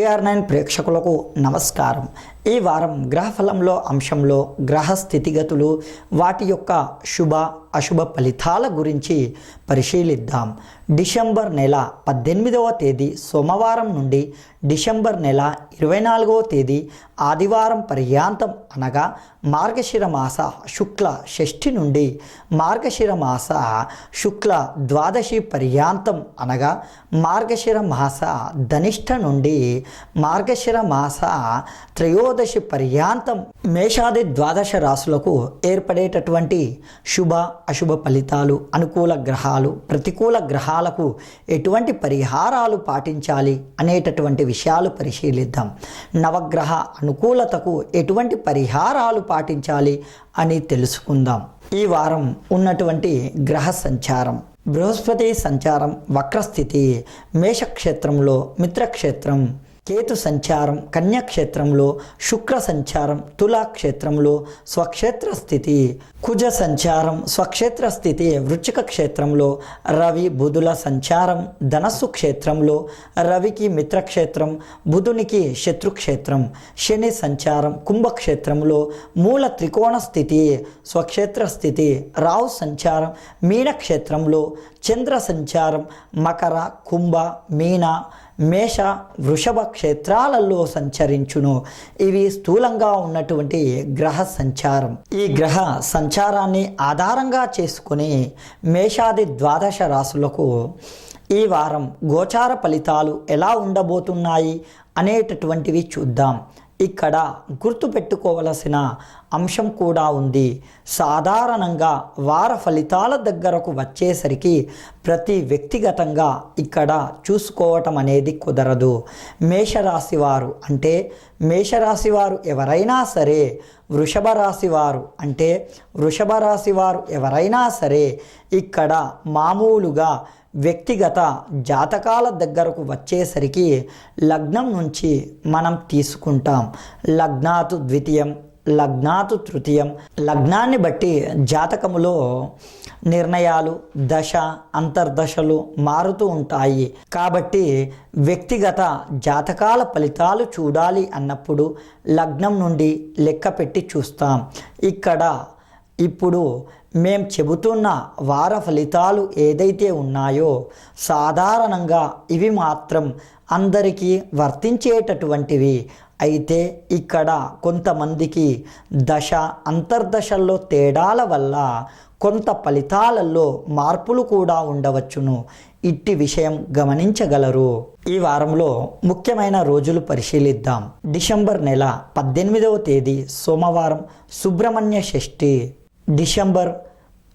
NTR nine ప్రేక్షకులకు నమస్కారం. ఈ వారం గ్రహఫలంలో అంశంలో గ్రహ స్థితిగతులు వాటి యొక్క శుభ అశుభ ఫలితాల గురించి పరిశీలిద్దాం. డిసెంబర్ నెల పద్దెనిమిదవ తేదీ సోమవారం నుండి డిసెంబర్ నెల ఇరవై నాలుగవ తేదీ ఆదివారం పర్యాంతం అనగా మార్గశిర మాస శుక్ల షష్ఠి నుండి మార్గశిర మాస శుక్ల ద్వాదశి పర్యాంతం అనగా మార్గశిర మాస ధనిష్ట నుండి మార్గశిర మాస త్రయో త్రయోదశి పర్యాంతం మేషాది ద్వాదశ రాశులకు ఏర్పడేటటువంటి శుభ అశుభ ఫలితాలు అనుకూల గ్రహాలు ప్రతికూల గ్రహాలకు ఎటువంటి పరిహారాలు పాటించాలి అనేటటువంటి విషయాలు పరిశీలిద్దాం. నవగ్రహ అనుకూలతకు ఎటువంటి పరిహారాలు పాటించాలి అని తెలుసుకుందాం. ఈ వారం ఉన్నటువంటి గ్రహ సంచారం. బృహస్పతి సంచారం వక్రస్థితి మేషక్షేత్రంలో మిత్రక్షేత్రం కేతు సంచారం కన్యాక్షేత్రంలో శుక్ర సంచారం తులాక్షేత్రంలో స్వక్షేత్ర స్థితి. కుజ సంచారం స్వక్షేత్ర స్థితి వృచ్చిక క్షేత్రంలో రవి బుధుల సంచారం ధనస్సు క్షేత్రంలో రవికి మిత్రక్షేత్రం బుధునికి శత్రుక్షేత్రం. శని సంచారం కుంభక్షేత్రంలో మూల త్రికోణ స్థితి స్వక్షేత్ర స్థితి. రావు సంచారం మీనక్షేత్రంలో చంద్ర సంచారం మకర కుంభ మీన మేష వృషభ క్షేత్రాలలో సంచరించును. ఇవి స్థూలంగా ఉన్నటువంటి గ్రహ సంచారం. ఈ గ్రహ సంచారాన్ని ఆధారంగా చేసుకుని మేషాది ద్వాదశ రాశులకు ఈ వారం గోచార ఫలితాలు ఎలా ఉండబోతున్నాయి అనేటటువంటివి చూద్దాం. ఇక్కడ గుర్తుపెట్టుకోవలసిన అంశం కూడా ఉంది. సాధారణంగా వార ఫలితాల దగ్గరకు వచ్చేసరికి ప్రతి వ్యక్తిగతంగా ఇక్కడ చూసుకోవటం అనేది కుదరదు. మేషరాశి వారు అంటే మేషరాశి వారు ఎవరైనా సరే వృషభ రాశి వారు అంటే వృషభ రాశి వారు ఎవరైనా సరే ఇక్కడ మామూలుగా వ్యక్తిగత జాతకాల దగ్గరకు వచ్చేసరికి లగ్నం నుంచి మనం తీసుకుంటాం. లగ్నాతు ద్వితీయం లగ్నాతు తృతీయం. లగ్నాన్ని బట్టి జాతకములో నిర్ణయాలు దశ అంతర్దశలు మారుతూ ఉంటాయి. కాబట్టి వ్యక్తిగత జాతకాల ఫలితాలు చూడాలి అన్నప్పుడు లగ్నం నుండి లెక్క పెట్టి చూస్తాం. ఇక్కడ ఇప్పుడు మేం చెబుతున్న వార ఫలితాలు ఏదైతే ఉన్నాయో సాధారణంగా ఇవి మాత్రం అందరికీ వర్తించేటటువంటివి. అయితే ఇక్కడ కొంతమందికి దశ అంతర్దశల్లో తేడాల వల్ల కొంత ఫలితాలలో మార్పులు కూడా ఉండవచ్చును. ఇట్టి విషయం గమనించగలరు. ఈ వారంలో ముఖ్యమైన రోజులు పరిశీలిద్దాం. డిసెంబర్ నెల పద్దెనిమిదవ తేదీ సోమవారం సుబ్రహ్మణ్య షష్ఠి. డిసెంబర్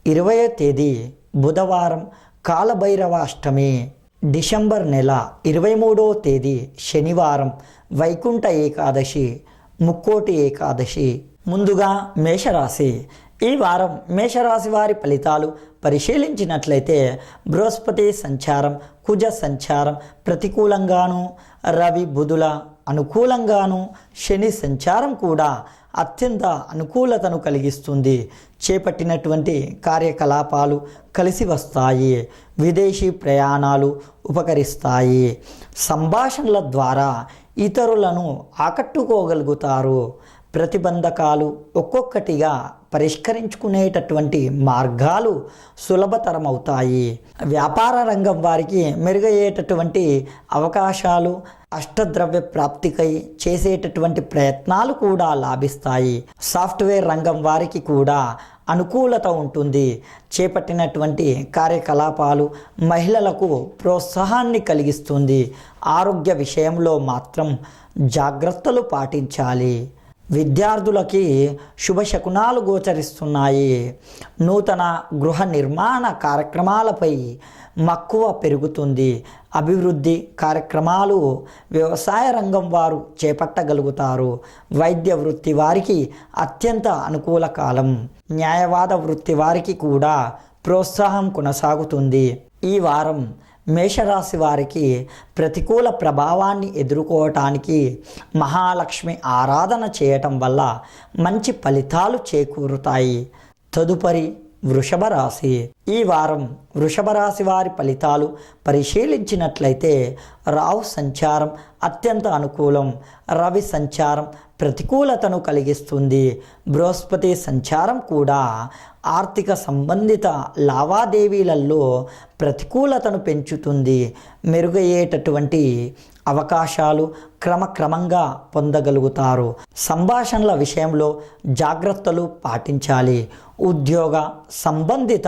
ఇరవై తేదీ బుధవారం కాలభైరవ అష్టమి డిసెంబర్ నెల ఇరవై మూడవ తేదీ శనివారం వైకుంఠ ఏకాదశి ముక్కోటి ఏకాదశి. ముందుగా మేషరాశి. ఈ వారం మేషరాశి వారి ఫలితాలు పరిశీలించినట్లయితే బృహస్పతి సంచారం కుజ సంచారం ప్రతికూలంగాను రవి బుధుల అనుకూలంగాను శని సంచారం కూడా అత్యంత అనుకూలతను కలిగిస్తుంది. చేపట్టినటువంటి కార్యకలాపాలు కలిసి వస్తాయి. విదేశీ ప్రయాణాలు ఉపకరిస్తాయి. సంభాషణల ద్వారా ఇతరులను ఆకట్టుకోగలుగుతారు. ప్రతిబంధకాలు ఒక్కొక్కటిగా పరిష్కరించుకునేటటువంటి మార్గాలు సులభతరమవుతాయి. వ్యాపార రంగం వారికి మెరుగయ్యేటటువంటి అవకాశాలు అష్టద్రవ్య ప్రాప్తికై చేసేటటువంటి ప్రయత్నాలు కూడా లాభిస్తాయి. సాఫ్ట్వేర్ రంగం వారికి కూడా అనుకూలత ఉంటుంది. చేపట్టినటువంటి కార్యకలాపాలు మహిళలకు ప్రోత్సాహాన్ని కలిగిస్తుంది. ఆరోగ్య విషయంలో మాత్రం జాగ్రత్తలు పాటించాలి. విద్యార్థులకి శుభశకునాలు గోచరిస్తున్నాయి. నూతన గృహ నిర్మాణ కార్యక్రమాలపై మక్కువ పెరుగుతుంది. అభివృద్ధి కార్యక్రమాలు వ్యవసాయ రంగం వారు చేపట్టగలుగుతారు. వైద్య వృత్తి వారికి అత్యంత అనుకూల కాలం. న్యాయవాద వృత్తి వారికి కూడా ప్రోత్సాహం కొనసాగుతుంది. ఈ వారం మేషరాశి వారికి ప్రతికూల ప్రభావాన్ని ఎదుర్కోవటానికి మహాలక్ష్మి ఆరాధన చేయటం వల్ల మంచి ఫలితాలు చేకూరుతాయి. తదుపరి వృషభ రాశి ఈ వారం వృషభ రాశి వారి ఫలితాలు పరిశీలించినట్లయితే రావు సంచారం అత్యంత అనుకూలం రవి సంచారం ప్రతికూలతను కలిగిస్తుంది. బృహస్పతి సంచారం కూడా ఆర్థిక సంబంధిత లావాదేవీలలో ప్రతికూలతను పెంచుతుంది. మెరుగయ్యేటటువంటి అవకాశాలు క్రమక్రమంగా పొందగలుగుతారు. సంభాషణల విషయంలో జాగ్రత్తలు పాటించాలి. ఉద్యోగ సంబంధిత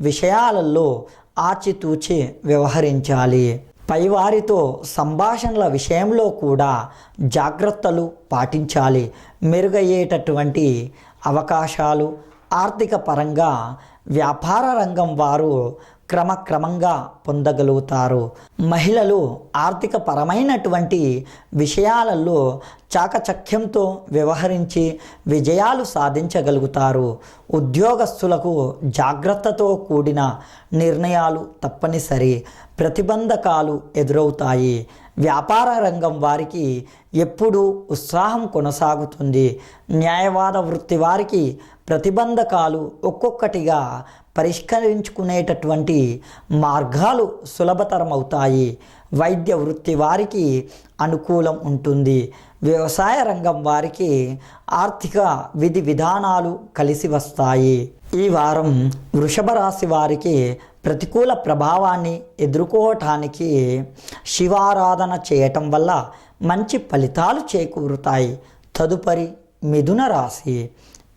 విషయాలలో ఆచితూచి వ్యవహరించాలి. పైవారితో సంభాషణల విషయంలో కూడా జాగ్రత్తలు పాటించాలి. మెరుగయ్యేటటువంటి అవకాశాలు ఆర్థిక పరంగా వ్యాపార రంగం వారు క్రమక్రమంగా పొందగలుగుతారు. మహిళలు ఆర్థిక పరమైనటువంటి విషయాలలో చాకచక్యంతో వ్యవహరించి విజయాలు సాధించగలుగుతారు. ఉద్యోగస్తులకు జాగ్రత్తతో కూడిన నిర్ణయాలు తప్పనిసరి. ప్రతిబంధకాలు ఎదురవుతాయి. వ్యాపార రంగం వారికి ఎప్పుడూ ఉత్సాహం కొనసాగుతుంది. న్యాయవాద వృత్తి వారికి ప్రతిబంధకాలు ఒక్కొక్కటిగా పరిష్కరించుకునేటటువంటి మార్గాలు సులభతరం అవుతాయి వైద్య వృత్తి వారికి అనుకూలం ఉంటుంది. వ్యవసాయ రంగం వారికి ఆర్థిక విధి విధానాలు కలిసి వస్తాయి. ఈ వారం వృషభ రాశి వారికి ప్రతికూల ప్రభావాన్ని ఎదుర్కోవటానికి శివారాధన చేయటం వల్ల మంచి ఫలితాలు చేకూరుతాయి. తదుపరి మిథున రాశి.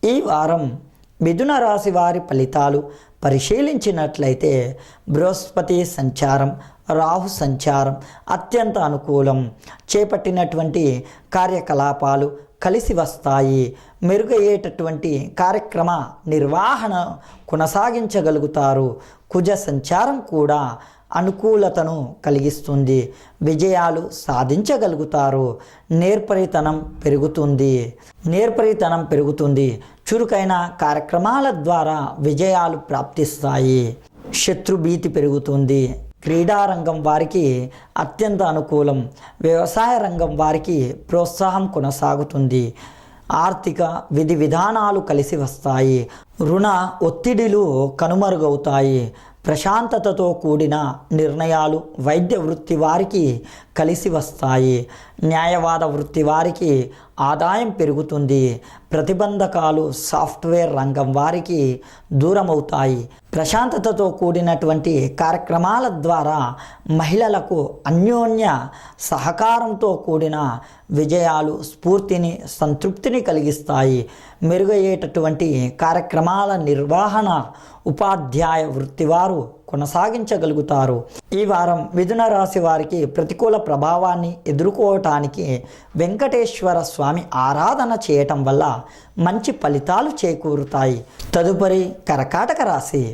ఈ వారం మిథున రాశి వారి ఫలితాలు పరిశీలించినట్లయితే బృహస్పతి సంచారం రాహు సంచారం అత్యంత అనుకూలం. చేపట్టినటువంటి కార్యకలాపాలు కలిసి వస్తాయి. మెరుగయ్యేటటువంటి కార్యక్రమ నిర్వహణ కొనసాగించగలుగుతారు. కుజ సంచారం కూడా అనుకూలతను కలిగిస్తుంది. విజయాలు సాధించగలుగుతారు. నేర్పరితనం పెరుగుతుంది. నేర్పరితనం పెరుగుతుంది. చురుకైన కార్యక్రమాల ద్వారా విజయాలు ప్రాప్తిస్తాయి. శత్రుభీతి పెరుగుతుంది. క్రీడారంగం వారికి అత్యంత అనుకూలం. వ్యవసాయ రంగం వారికి ప్రోత్సాహం కొనసాగుతుంది. ఆర్థిక విధి విధానాలు కలిసి వస్తాయి. రుణ ఒత్తిడిలు కనుమరుగవుతాయి. ప్రశాంతతతో కూడిన నిర్ణయాలు వైద్య వృత్తి వారికి కలిసి వస్తాయి. న్యాయవాద వృత్తి వారికి ఆదాయం పెరుగుతుంది. ప్రతిబంధకాలు సాఫ్ట్వేర్ రంగం వారికి దూరమవుతాయి. ప్రశాంతతతో కూడినటువంటి కార్యక్రమాల ద్వారా మహిళలకు అన్యోన్య సహకారంతో కూడిన విజయాలు స్ఫూర్తిని సంతృప్తిని కలిగిస్తాయి. మెరుగయ్యేటటువంటి కార్యక్రమాల నిర్వహణ ఉపాధ్యాయ వృత్తి వారు కొనసాగించగలుగుతారు. ఈ వారం మిథున రాశి వారికి ప్రతికూల ప్రభావాన్ని ఎదుర్కోవటానికి వెంకటేశ్వర స్వామి ఆరాధన చేయటం వల్ల మంచి ఫలితాలు చేకూరుతాయి. తదుపరి కర్కాటక రాశి.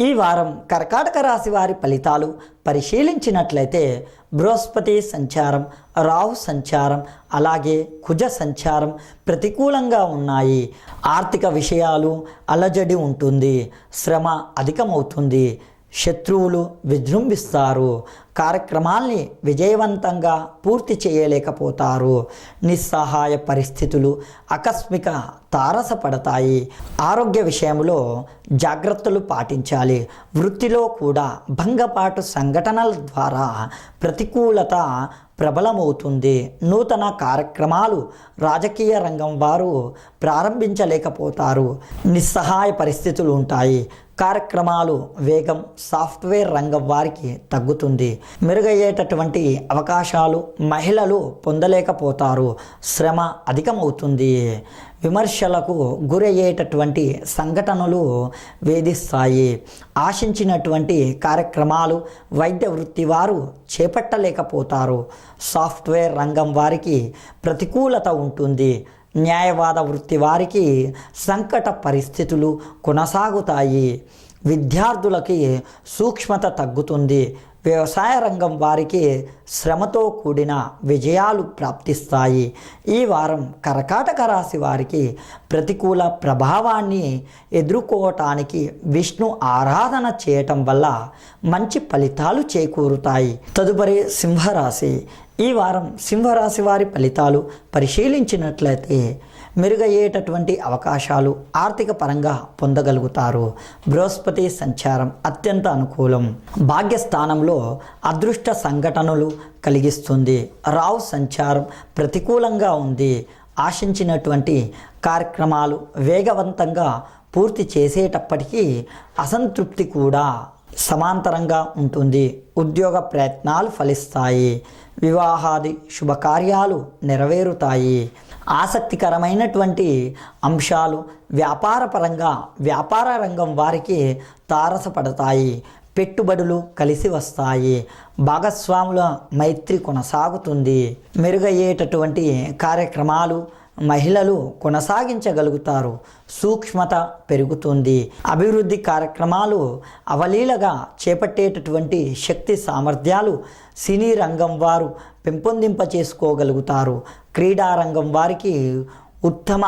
ఈ వారం కర్కాటక రాశి వారి ఫలితాలు పరిశీలించినట్లయితే బృహస్పతి సంచారం రాహు సంచారం అలాగే కుజ సంచారం ప్రతికూలంగా ఉన్నాయి. ఆర్థిక విషయాలు అలజడి ఉంటుంది శ్రమ అధికమవుతుంది శత్రువులు విజృంభిస్తారు. కార్యక్రమాల్ని విజయవంతంగా పూర్తి చేయలేకపోతారు. నిస్సహాయ పరిస్థితులు ఆకస్మిక తారసపడతాయి. ఆరోగ్య విషయంలో జాగ్రత్తలు పాటించాలి. వృత్తిలో కూడా భంగపాటు సంఘటనల ద్వారా ప్రతికూలత ప్రబలమవుతుంది. నూతన కార్యక్రమాలు రాజకీయ రంగం వారు ప్రారంభించలేకపోతారు. నిస్సహాయ పరిస్థితులు ఉంటాయి. కార్యక్రమాలు వేగం సాఫ్ట్వేర్ రంగం వారికి తగ్గుతుంది. మెరుగయ్యేటటువంటి అవకాశాలు మహిళలు పొందలేకపోతారు. శ్రమ అధికమవుతుంది. విమర్శలకు గురయ్యేటటువంటి సంఘటనలు వేధిస్తాయి. ఆశించినటువంటి కార్యక్రమాలు వైద్య వృత్తి వారు చేపట్టలేకపోతారు. సాఫ్ట్వేర్ రంగం వారికి ప్రతికూలత ఉంటుంది. న్యాయవాద వృత్తి వారికి సంకట పరిస్థితులు కొనసాగుతాయి. విద్యార్థులకి సూక్ష్మత తగ్గుతుంది. వ్యవసాయ రంగం వారికి శ్రమతో కూడిన విజయాలు ప్రాప్తిస్తాయి. ఈ వారం కర్కాటక రాశి వారికి ప్రతికూల ప్రభావాన్ని ఎదుర్కోవటానికి విష్ణు ఆరాధన చేయటం వల్ల మంచి ఫలితాలు చేకూరుతాయి. తదుపరి సింహరాశి. ఈ వారం సింహరాశి వారి ఫలితాలు పరిశీలించినట్లయితే మెరుగయ్యేటటువంటి అవకాశాలు ఆర్థిక పరంగా పొందగలుగుతారు. బృహస్పతి సంచారం అత్యంత అనుకూలం. భాగ్యస్థానంలో అదృష్ట సంఘటనలు కలిగిస్తుంది. రావు సంచారం ప్రతికూలంగా ఉంది. ఆశించినటువంటి కార్యక్రమాలు వేగవంతంగా పూర్తి చేసేటప్పటికీ అసంతృప్తి కూడా సమాంతరంగా ఉంటుంది. ఉద్యోగ ప్రయత్నాలు ఫలిస్తాయి. వివాహాది శుభకార్యాలు నెరవేరుతాయి. ఆసక్తికరమైనటువంటి అంశాలు వ్యాపారపరంగా వ్యాపార రంగం వారికి తారసపడతాయి పెట్టుబడులు కలిసి వస్తాయి భాగస్వాముల మైత్రి కొనసాగుతుంది. మెరుగయ్యేటటువంటి కార్యక్రమాలు మహిళలు కొనసాగించగలుగుతారు సూక్ష్మత పెరుగుతుంది. అభివృద్ధి కార్యక్రమాలు అవలీలగా చేపట్టేటటువంటి శక్తి సామర్థ్యాలు సినీ రంగం వారు పెంపొందింప చేసుకోగలుగుతారు క్రీడారంగం వారికి ఉత్తమ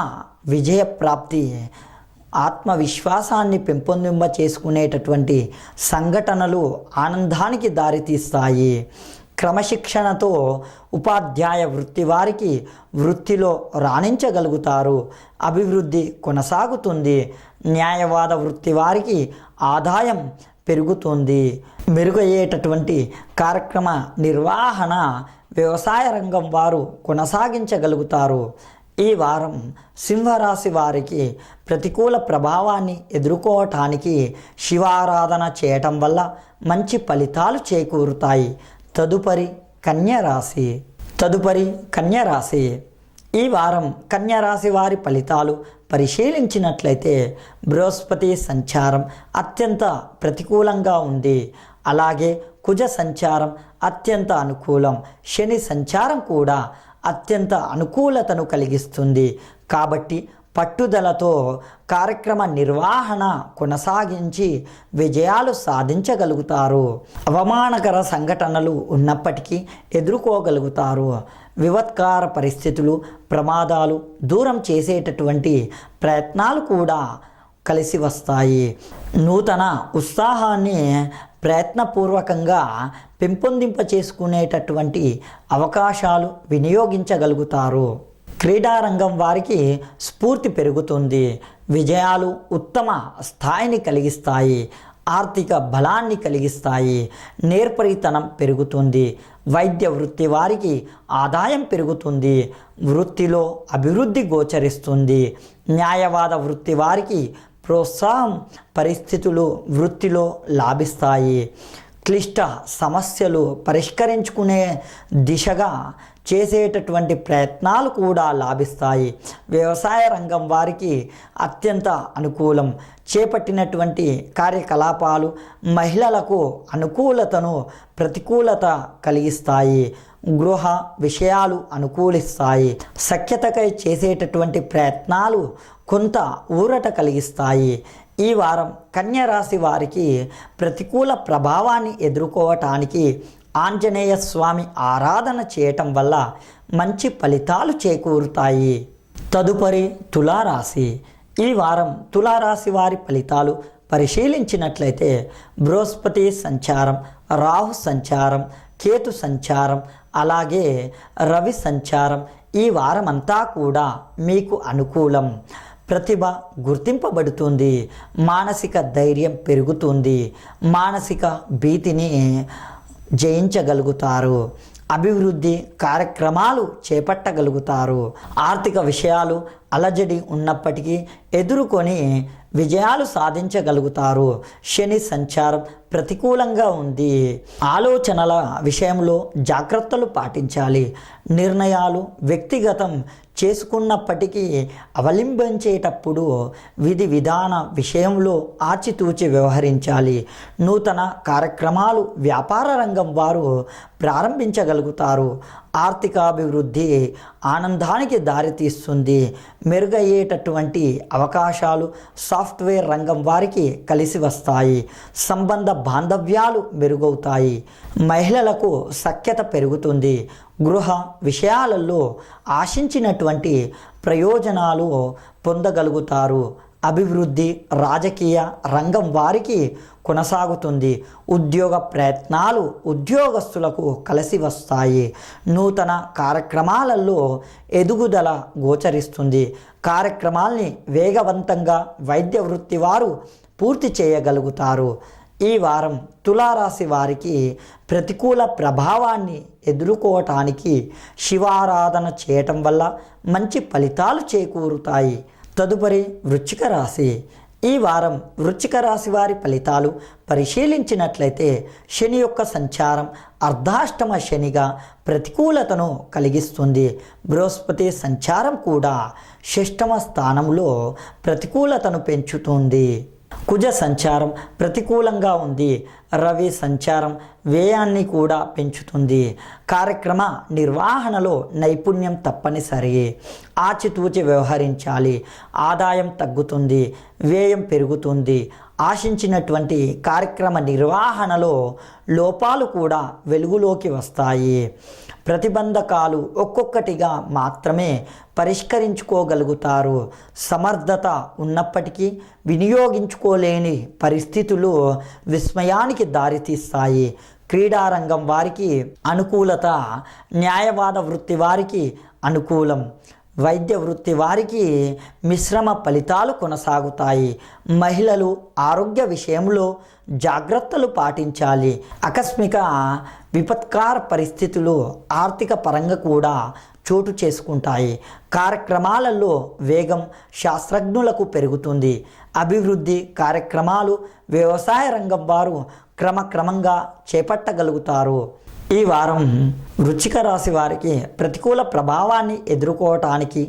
విజయ ప్రాప్తి ఆత్మవిశ్వాసాన్ని పెంపొందింప చేసుకునేటటువంటి సంఘటనలు ఆనందానికి దారితీస్తాయి. క్రమశిక్షణతో ఉపాధ్యాయ వృత్తి వారికి వృత్తిలో రాణించగలుగుతారు. అభివృద్ధి కొనసాగుతుంది. న్యాయవాద వృత్తి వారికి ఆదాయం పెరుగుతుంది. మెరుగయ్యేటటువంటి కార్యక్రమ నిర్వహణ వ్యవసాయ రంగం వారు కొనసాగించగలుగుతారు. ఈ వారం సింహరాశి వారికి ప్రతికూల ప్రభావాన్ని ఎదుర్కోవటానికి శివారాధన చేయటం వల్ల మంచి ఫలితాలు చేకూరుతాయి. తదుపరి కన్యరాశి. తదుపరి కన్యరాశి. ఈ వారం కన్యారాశి వారి ఫలితాలు పరిశీలించినట్లయితే బృహస్పతి సంచారం అత్యంత ప్రతికూలంగా ఉంది. అలాగే కుజ సంచారం అత్యంత అనుకూలం. శని సంచారం కూడా అత్యంత అనుకూలతను కలిగిస్తుంది. కాబట్టి పట్టుదలతో కార్యక్రమ నిర్వహణ కొనసాగించి విజయాలు సాధించగలుగుతారు. అవమానకర సంఘటనలు ఉన్నప్పటికీ ఎదుర్కోగలుగుతారు. వివత్కార పరిస్థితులు ప్రమాదాలు దూరం చేసేటటువంటి ప్రయత్నాలు కూడా కలిసి వస్తాయి. నూతన ఉత్సాహాన్ని ప్రయత్నపూర్వకంగా పెంపొందింప చేసుకునేటటువంటి అవకాశాలు వినియోగించగలుగుతారు. క్రీడారంగం వారికి స్ఫూర్తి పెరుగుతుంది. విజయాలు ఉత్తమ స్థాయిని కలిగిస్తాయి. ఆర్థిక బలాన్ని కలిగిస్తాయి. నేర్పరితనం పెరుగుతుంది. వైద్య వృత్తి వారికి ఆదాయం పెరుగుతుంది. వృత్తిలో అభివృద్ధి గోచరిస్తుంది. న్యాయవాద వృత్తి వారికి ప్రోత్సాహం పరిస్థితులు వృత్తిలో లాభిస్తాయి. క్లిష్ట సమస్యలు పరిష్కరించుకునే దిశగా చేసేటటువంటి ప్రయత్నాలు కూడా లాభిస్తాయి. వ్యవసాయ రంగం వారికి అత్యంత అనుకూలం. చేపట్టినటువంటి కార్యకలాపాలు మహిళలకు అనుకూలతను ప్రతికూలత కలిగిస్తాయి. గృహ విషయాలు అనుకూలిస్తాయి. సఖ్యతకై చేసేటటువంటి ప్రయత్నాలు కొంత ఊరట కలిగిస్తాయి. ఈ వారం కన్యరాశి వారికి ప్రతికూల ప్రభావాన్ని ఎదుర్కోవటానికి ఆంజనేయ స్వామి ఆరాధన చేయటం వల్ల మంచి ఫలితాలు చేకూరుతాయి. తదుపరి తులారాశి. ఈ వారం తులారాశి వారి ఫలితాలు పరిశీలించినట్లయితే బృహస్పతి సంచారం రాహు సంచారం కేతు సంచారం అలాగే రవి సంచారం ఈ వారమంతా కూడా మీకు అనుకూలం. ప్రతిభ గుర్తింపబడుతుంది. మానసిక ధైర్యం పెరుగుతుంది. మానసిక భీతిని జయించగలుగుతారు. అభివృద్ధి కార్యక్రమాలు చేపట్టగలుగుతారు. ఆర్థిక విషయాలు అలజడి ఉన్నప్పటికీ ఎదుర్కొని విజయాలు సాధించగలుగుతారు. శని సంచారం ప్రతికూలంగా ఉంది. ఆలోచనల విషయంలో జాగ్రత్తలు పాటించాలి. నిర్ణయాలు వ్యక్తిగతం చేసుకున్నప్పటికీ అవలంబించేటప్పుడు విధి విధాన విషయంలో ఆచితూచి వ్యవహరించాలి. నూతన కార్యక్రమాలు వ్యాపార రంగం వారు ప్రారంభించగలుగుతారు. ఆర్థికాభివృద్ధి ఆనందానికి దారితీస్తుంది. మెరుగయ్యేటటువంటి అవకాశాలు సాఫ్ట్వేర్ రంగం వారికి కలిసి వస్తాయి. సంబంధ బాంధవ్యాలు మెరుగవుతాయి. మహిళలకు సఖ్యత పెరుగుతుంది. గృహ విషయాలలో ఆశించినటువంటి ప్రయోజనాలు పొందగలుగుతారు. అభివృద్ధి రాజకీయ రంగం వారికి కొనసాగుతుంది. ఉద్యోగ ప్రయత్నాలు ఉద్యోగస్తులకు కలిసి వస్తాయి. నూతన కార్యక్రమాలలో ఎదుగుదల గోచరిస్తుంది. కార్యక్రమాల్ని వేగవంతంగా వైద్య వృత్తి వారు పూర్తి చేయగలుగుతారు. ఈ వారం తులారాశి వారికి ప్రతికూల ప్రభావాన్ని ఎదుర్కోవటానికి శివారాధన చేయటం వల్ల మంచి ఫలితాలు చేకూరుతాయి. తదుపరి వృచ్చిక రాశి. ఈ వారం వృచ్చిక రాశి వారి ఫలితాలు పరిశీలించినట్లయితే శని యొక్క సంచారం అర్ధాష్టమ శనిగా ప్రతికూలతను కలిగిస్తుంది. బృహస్పతి సంచారం కూడా షష్టమ స్థానంలో ప్రతికూలతను పెంచుతుంది. కుజ సంచారం ప్రతికూలంగా ఉంది. రవి సంచారం వ్యయాన్ని కూడా పెంచుతుంది. కార్యక్రమ నిర్వహణలో నైపుణ్యం తప్పనిసరి. ఆచితూచి వ్యవహరించాలి. ఆదాయం తగ్గుతుంది. వ్యయం పెరుగుతుంది. ఆశించినటువంటి కార్యక్రమ నిర్వహణలో లోపాలు కూడా వెలుగులోకి వస్తాయి. ప్రతిబంధకాలు ఒక్కొక్కటిగా మాత్రమే పరిష్కరించుకోగలుగుతారు. సమర్థత ఉన్నప్పటికీ వినియోగించుకోలేని పరిస్థితులు విస్మయానికి దారితీస్తాయి. క్రీడారంగం వారికి అనుకూలత న్యాయవాద వృత్తి వారికి అనుకూలం. వైద్య వృత్తి వారికి మిశ్రమ ఫలితాలు కొనసాగుతాయి. మహిళలు ఆరోగ్య విషయంలో జాగ్రత్తలు పాటించాలి. ఆకస్మిక విపత్కార పరిస్థితులు ఆర్థిక పరంగా కూడా చోటు చేసుకుంటాయి. కార్యక్రమాలలో వేగం శాస్త్రజ్ఞులకు పెరుగుతుంది. అభివృద్ధి కార్యక్రమాలు వ్యవసాయ రంగం వారు క్రమక్రమంగా చేపట్టగలుగుతారు. ఈ వారం వృచ్చిక రాశి వారికి ప్రతికూల ప్రభావాన్ని ఎదుర్కోవటానికి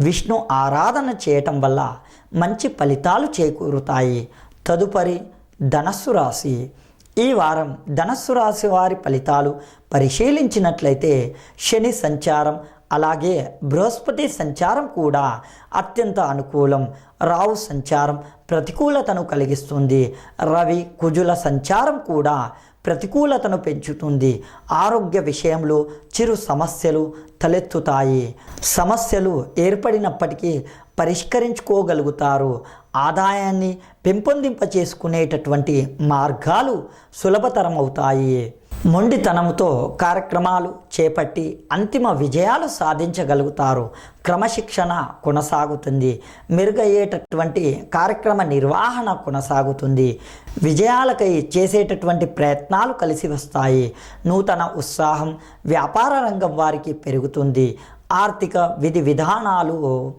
విష్ణు ఆరాధన చేయటం వల్ల మంచి ఫలితాలు చేకూరుతాయి. తదుపరి ధనస్సు రాశి. ఈ వారం ధనస్సు రాశి వారి ఫలితాలు పరిశీలించినట్లయితే శని సంచారం అలాగే బృహస్పతి సంచారం కూడా అత్యంత అనుకూలం. రావు సంచారం ప్రతికూలతను కలిగిస్తుంది. రవి కుజుల సంచారం కూడా ప్రతికూలతను పెంచుతుంది. ఆరోగ్య విషయంలో చిరు సమస్యలు తలెత్తుతాయి. సమస్యలు ఏర్పడినప్పటికీ పరిష్కరించుకోగలుగుతారు. ఆదాయాన్ని పెంపొందింప చేసుకునేటటువంటి మార్గాలు సులభతరం అవుతాయి మొండితనంతో కార్యక్రమాలు చేపట్టి అంతిమ విజయాలు సాధించగలుగుతారు. క్రమశిక్షణ కొనసాగుతుంది. మెరుగయ్యేటటువంటి కార్యక్రమ నిర్వహణ కొనసాగుతుంది. విజయాలకై చేసేటటువంటి ప్రయత్నాలు కలిసి వస్తాయి. నూతన ఉత్సాహం వ్యాపార రంగం వారికి పెరుగుతుంది. ఆర్థిక విధి విధానాలు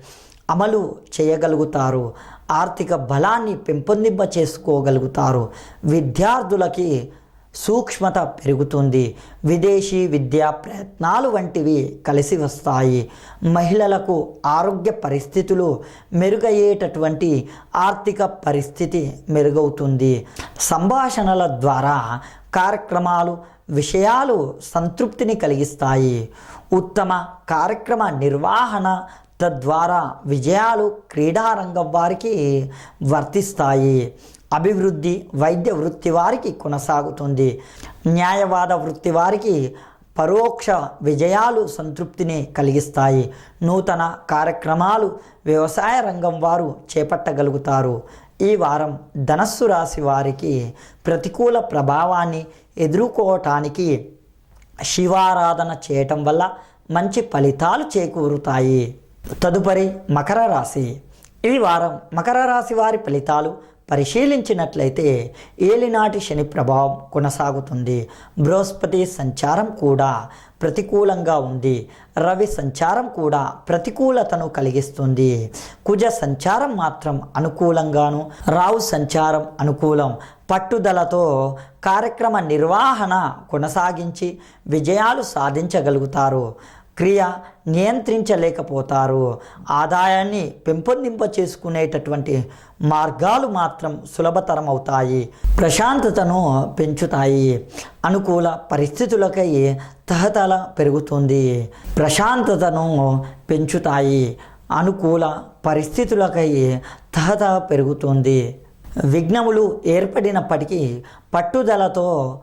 అమలు చేయగలుగుతారు. ఆర్థిక బలాన్ని పెంపొందింప చేసుకోగలుగుతారు విద్యార్థులకి సూక్ష్మత పెరుగుతుంది. విదేశీ విద్యా ప్రయత్నాలు వంటివి కలిసి వస్తాయి. మహిళలకు ఆరోగ్య పరిస్థితులు మెరుగయ్యేటటువంటి ఆర్థిక పరిస్థితి మెరుగవుతుంది. సంభాషణల ద్వారా కార్యక్రమాలు విషయాలు సంతృప్తిని కలిగిస్తాయి. ఉత్తమ కార్యక్రమ నిర్వహణ తద్వారా విజయాలు క్రీడారంగం వారికి వర్తిస్తాయి. అభివృద్ధి వైద్య వృత్తి వారికి కొనసాగుతుంది. న్యాయవాద వృత్తి వారికి పరోక్ష విజయాలు సంతృప్తిని కలిగిస్తాయి. నూతన కార్యక్రమాలు వ్యవసాయ రంగం వారు చేపట్టగలుగుతారు. ఈ వారం ధనస్సు రాశి వారికి ప్రతికూల ప్రభావాన్ని ఎదుర్కోవటానికి శివారాధన చేయటం వల్ల మంచి ఫలితాలు చేకూరుతాయి. తదుపరి మకర రాశి. ఈ వారం మకర రాశి వారి ఫలితాలు పరిశీలించినట్లయితే ఏలినాటి శని ప్రభావం కొనసాగుతుంది. బృహస్పతి సంచారం కూడా ప్రతికూలంగా ఉంది. రవి సంచారం కూడా ప్రతికూలతను కలిగిస్తుంది. కుజ సంచారం మాత్రం అనుకూలంగాను రావు సంచారం అనుకూలం. పట్టుదలతో కార్యక్రమ నిర్వహణ కొనసాగించి విజయాలు సాధించగలుగుతారు. క్రియ నియంత్రించలేకపోతారు. ఆదాయాన్ని పెంపొందింప చేసుకునేటటువంటి మార్గాలు మాత్రం సులభతరం అవుతాయి ప్రశాంతతను పెంచుతాయి. అనుకూల పరిస్థితులకై తహతల పెరుగుతుంది. ప్రశాంతతను పెంచుతాయి. అనుకూల పరిస్థితులకై తహత పెరుగుతుంది. విఘ్నములు ఏర్పడినప్పటికీ పట్టుదలతో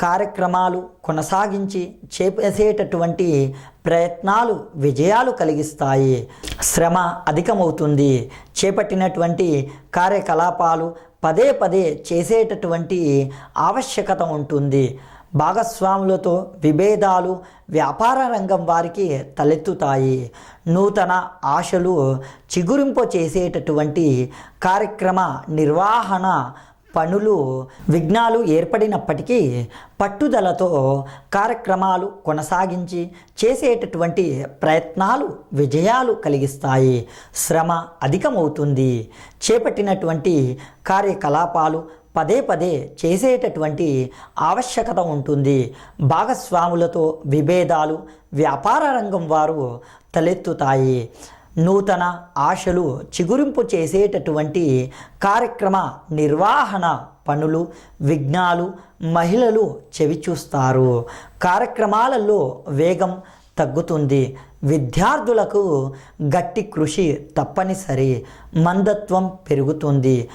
కార్యక్రమాలు కొనసాగించి చేసేటటువంటి ప్రయత్నాలు విజయాలు కలిగిస్తాయి. శ్రమ అధికమవుతుంది. చేపట్టినటువంటి కార్యకలాపాలు పదే పదే చేసేటటువంటి ఆవశ్యకత ఉంటుంది. భాగస్వాములతో విభేదాలు వ్యాపార రంగం వారికి తలెత్తుతాయి. నూతన ఆశలు చిగురింప చేసేటటువంటి కార్యక్రమ నిర్వహణ పనులు విఘ్నాలు ఏర్పడినప్పటికీ పట్టుదలతో కార్యక్రమాలు కొనసాగించి చేసేటటువంటి ప్రయత్నాలు విజయాలు కలిగిస్తాయి. శ్రమ అధికమవుతుంది. చేపట్టినటువంటి కార్యకలాపాలు పదే పదే చేసేటటువంటి ఆవశ్యకత ఉంటుంది. భాగస్వాములతో విభేదాలు వ్యాపార రంగం వారు తలెత్తుతాయి. నూతన ఆశలు చిగురింపు చేసేటటువంటి కార్యక్రమ నిర్వహణ పనులు విఘ్నాలు మహిళలు చెవిచూస్తారు. కార్యక్రమాలలో వేగం తగ్గుతుంది. విద్యార్థులకు గట్టి కృషి తప్పనిసరి. మందత్వం పెరుగుతుంది.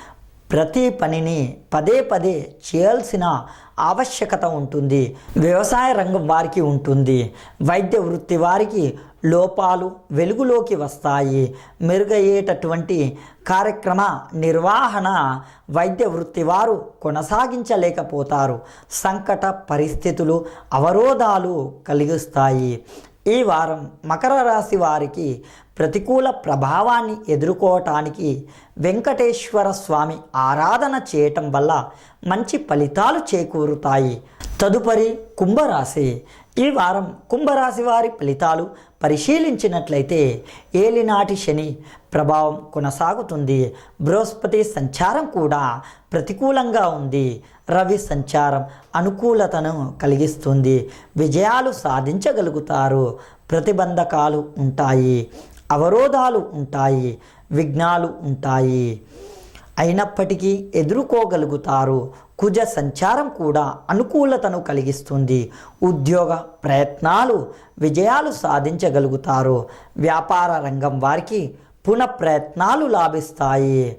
ప్రతి పనిని పదే పదే చేయాల్సిన ఆవశ్యకత ఉంటుంది. వ్యవసాయ రంగం వారికి ఉంటుంది. వైద్య వృత్తి వారికి లోపాలు వెలుగులోకి వస్తాయి. మెరుగయ్యేటటువంటి కార్యక్రమ నిర్వహణ వైద్య వృత్తి వారు కొనసాగించలేకపోతారు. సంకట పరిస్థితులు అవరోధాలు కలిగిస్తాయి. ఈ వారం మకర రాశి వారికి ప్రతికూల ప్రభావాన్ని ఎదుర్కోవటానికి వెంకటేశ్వర స్వామి ఆరాధన చేయటం వల్ల మంచి ఫలితాలు చేకూరుతాయి. తదుపరి కుంభరాశి. ఈ వారం కుంభరాశి వారి ఫలితాలు పరిశీలించినట్లయితే ఏలినాటి శని ప్రభావం కొనసాగుతుంది. బృహస్పతి సంచారం కూడా ప్రతికూలంగా ఉంది. రవి సంచారం అనుకూలతను కలిగిస్తుంది. విజయాలు సాధించగలుగుతారు. ప్రతిబంధకాలు ఉంటాయి. అవరోధాలు ఉంటాయి. విఘ్నాలు ఉంటాయి. అయినప్పటికీ ఎదుర్కోగలుగుతారు. కుజ సంచారం కూడా అనుకూలతను కలిగిస్తుంది. ఉద్యోగ ప్రయత్నాలు విజయాలు సాధించగలుగుతారు. వ్యాపార రంగం వారికి పునః ప్రయత్నాలు లాభిస్తాయి.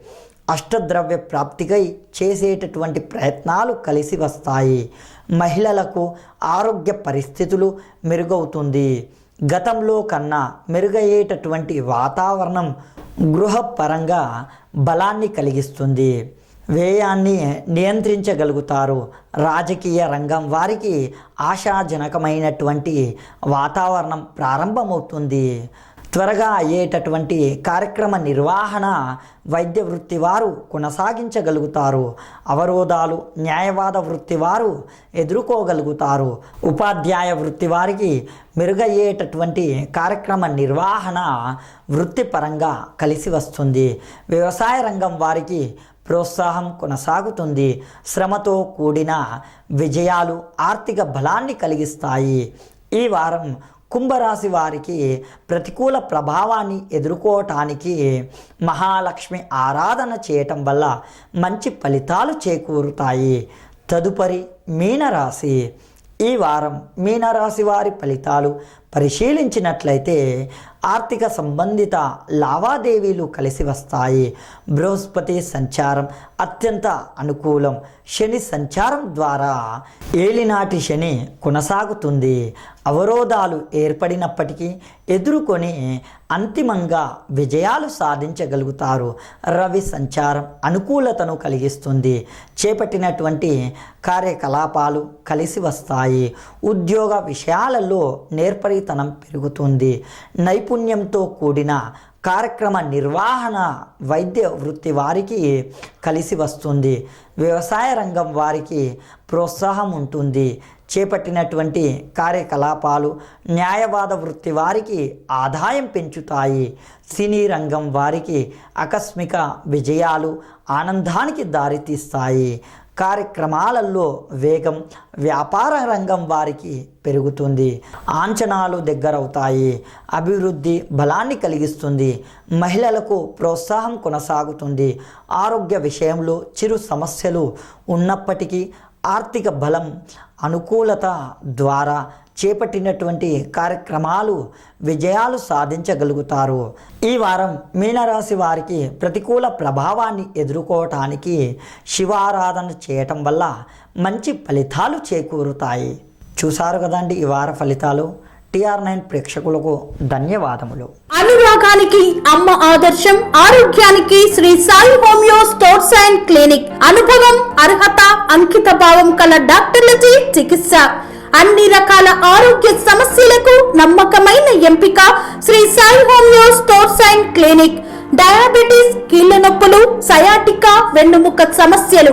అష్టద్రవ్య ప్రాప్తికై చేసేటటువంటి ప్రయత్నాలు కలిసి వస్తాయి. మహిళలకు ఆరోగ్య పరిస్థితులు మెరుగవుతుంది. గతంలో కన్నా మెరుగయ్యేటటువంటి వాతావరణం గృహపరంగా బలాన్ని కలిగిస్తుంది. వ్యయాన్ని నియంత్రించగలుగుతారు. రాజకీయ రంగం వారికి ఆశాజనకమైనటువంటి వాతావరణం ప్రారంభమవుతుంది. త్వరగా అయ్యేటటువంటి కార్యక్రమ నిర్వహణ వైద్య వృత్తి వారు కొనసాగించగలుగుతారు. అవరోధాలు న్యాయవాద వృత్తి వారు ఎదుర్కోగలుగుతారు. ఉపాధ్యాయ వృత్తి వారికి మెరుగయ్యేటటువంటి కార్యక్రమ నిర్వహణ వృత్తిపరంగా కలిసి వస్తుంది. వ్యవసాయ రంగం వారికి ప్రోత్సాహం కొనసాగుతుంది. శ్రమతో కూడిన విజయాలు ఆర్థిక బలాన్ని కలిగిస్తాయి. ఈ వారం కుంభరాశి వారికి ప్రతికూల ప్రభావాన్ని ఎదుర్కోవటానికి మహాలక్ష్మి ఆరాధన చేయటం వల్ల మంచి ఫలితాలు చేకూరుతాయి. తదుపరి మీనరాశి. ఈ వారం మీనరాశి వారి ఫలితాలు పరిశీలించినట్లయితే ఆర్థిక సంబంధిత లావాదేవీలు కలిసి వస్తాయి. బృహస్పతి సంచారం అత్యంత అనుకూలం. శని సంచారం ద్వారా ఏలినాటి శని కొనసాగుతుంది. అవరోధాలు ఏర్పడినప్పటికీ ఎదుర్కొని అంతిమంగా విజయాలు సాధించగలుగుతారు. రవి సంచారం అనుకూలతను కలిగిస్తుంది. చేపట్టినటువంటి కార్యకలాపాలు కలిసి వస్తాయి. ఉద్యోగ విషయాలలో నేర్పరితనం పెరుగుతుంది. నైపుణ్యంతో కూడిన కార్యక్రమ నిర్వహణ వైద్య వృత్తి వారికి కలిసి వస్తుంది. వ్యవసాయ రంగం వారికి ప్రోత్సాహం ఉంటుంది. చేపట్టినటువంటి కార్యకలాపాలు న్యాయవాద వృత్తి వారికి ఆదాయం పెంచుతాయి. సినీ రంగం వారికి ఆకస్మిక విజయాలు ఆనందానికి దారితీస్తాయి. కార్యక్రమాలలో వేగం వ్యాపార రంగం వారికి పెరుగుతుంది. ఆంచనాలు దగ్గరవుతాయి. అభివృద్ధి బలాన్ని కలిగిస్తుంది. మహిళలకు ప్రోత్సాహం కొనసాగుతుంది. ఆరోగ్య విషయంలో చిరు సమస్యలు ఉన్నప్పటికీ ఆర్థిక బలం అనుకూలత ద్వారా చేపట్టినటువంటి కార్యక్రమాలు విజయాలు సాధించగలుగుతారు. ఈ వారం మీనరాశి వారికి ప్రతికూల ప్రభావాన్ని ఎదుర్కోవటానికి శివారాధన చేయటం వల్ల మంచి ఫలితాలు చేకూరుతాయి. చూసారు కదండి ఈ వార ఫలితాలు? టిఆర్ నైన్ ప్రేక్షకులకు ధన్యవాదములు. అనురాగానికి అమ్మ ఆదర్శం ఆరోగ్యానికి Shri Sai homeo stores and clinic. అనుభవం అర్హత అంకిత భావం కల డాక్టర్లచే చికిత్స. అన్ని రకాల ఆరోగ్య సమస్యలకు నమ్మకమైన ఎంపిక Shri Sai homeo stores and clinic. Diabetes కీళ్ళ నొప్పులు సయాటికా వెన్నుముక సమస్యలు